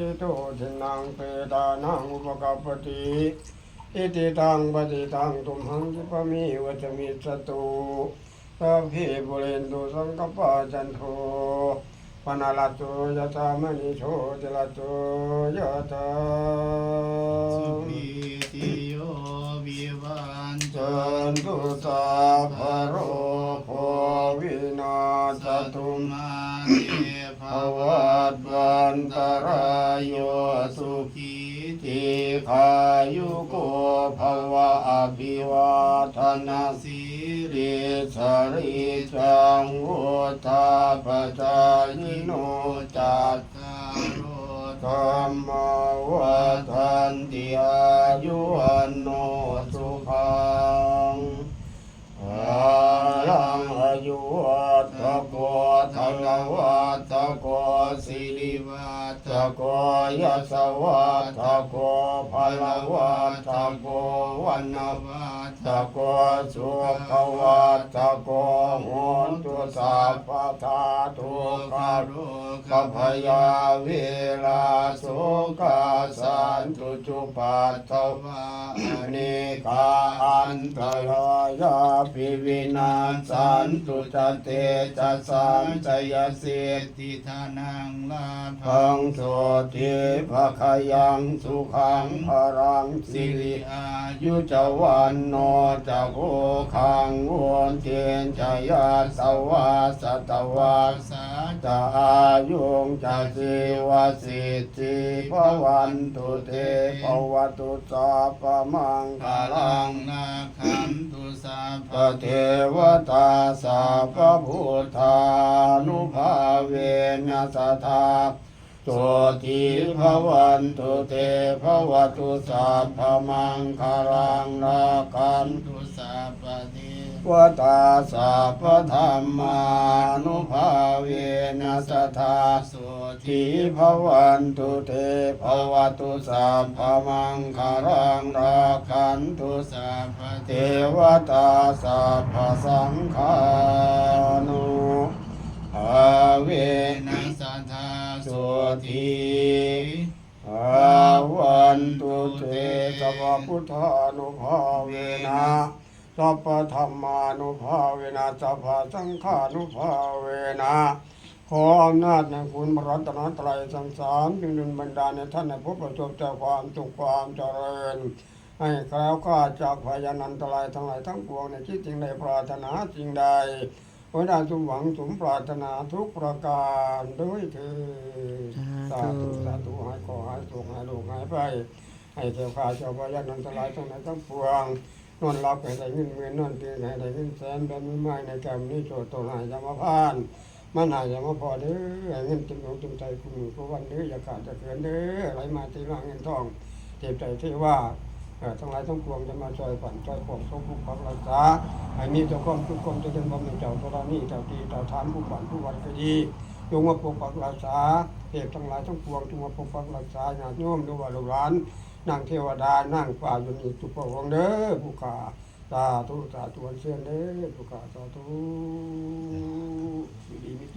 หิโตทินังเปตานังอุปกัปปติอิติตังปฏิตังตุมหังคิปะมิวัจมิสตุสัพเพบุเรนตุสังกปปะจันโทปนาลตุยะตามณิโชติลตุยะตาสุขีติโยวิวันจันตุสาภโรโควินาศตุมามาเต ภววัตวันตรายโยสุขีติขายุโกภวะอภิวาทนาสีริสริจังวุธาปจายโนจัตตาโรธรรมวัฏันติอายุวันโนสุขังอาลังอายุ วัตโกธนวัตโกสิริวัตตะโกยัสวัตโกภลวัตโกวันวัตโกสุขวัตโกโหนตุ สัพพทาทุกขโรกัพยาเวลาสุกาสันตุจุปัตตวานิกาอันตรายาภิวินาสันตุจเตจะสังจยเสติทานังลาภังโสติภะขยังสุขังพรังสิริอายุจวันโนจะโคขังวนเทียนจยาสววาสัตวาสาจะอายุงจะสีวสิทธิภวันตุเตภวตุสัพพมังคาลังนาคันตุสาปภะเทวตาสัพพุทธานุภาเวนัสธาโสติภวันตุเตภวตุสัพพมังคลังนาคันตุส วตาสัพธรรมานุภาเวนัสธาโสทีภวันตุเตภวตุสัพพมังคารังราคันตุสาปะเทวตาสัพสังฆานุอาเวนนะสัทธาสุทีอาวันตุเตสัพพุทธานุภาเวนะ สัพพธรรมานุภาเวนะสัพพสังฆานุภาเวนะขออำนาจในคุณพระรัตนตรัยสังสารจึงดึงบรรดาลในท่านในพบประสบแต่ความสุขความเจริญ ให้แคล้วคลาดจากพยานันตรายทั้งหลายทั้งปวงในคิดจริงใดปรารถนาจริงใดขอได้สมหวังสมปรารถนาทุกประการด้วยเถิดสาธุสาธุให้ขอให้สุขให้ลูกให้ไปให้แคล้วคลาดจากพยานันตรายทั้งหลายทั้งปวง นอนรับให้ได้เงินหมื่นนอนตื่นให้ได้เงินแสนแบบมีไม้ในแก้มนี้โจทย์ตัวหายยามาพานมันหายอย่ามาพอเด้อให้เงินเต็มหัวเต็มใจคุณมือคุณวันเด้ออย่าขาดจะเกินเด้อไหลมาตีมาเงินทองเจ็บใจที่ว่าทั้งหลายทั้งปวงจะมาช่วยฝันช่วยปกสมผู้ปักรักษาให้มีเจ้าความทุกข์ความเจริญบำเพ็ญเจ้าตรานีเจ้าตีเจ้าทานผู้ฝันผู้วันก็ดี จงมาปกปักรักษาเทพทั้งหลายทั้งปวงจงมาปกปักรักษาญาติโยมดูว่าลูกหลานนางเทวดานางฟ้าอยู่นี่ทุกพระองค์เด้อผู้ขาสาธุสาธุอันเชิญเด้อผู้ขาสาธุดีมิจุ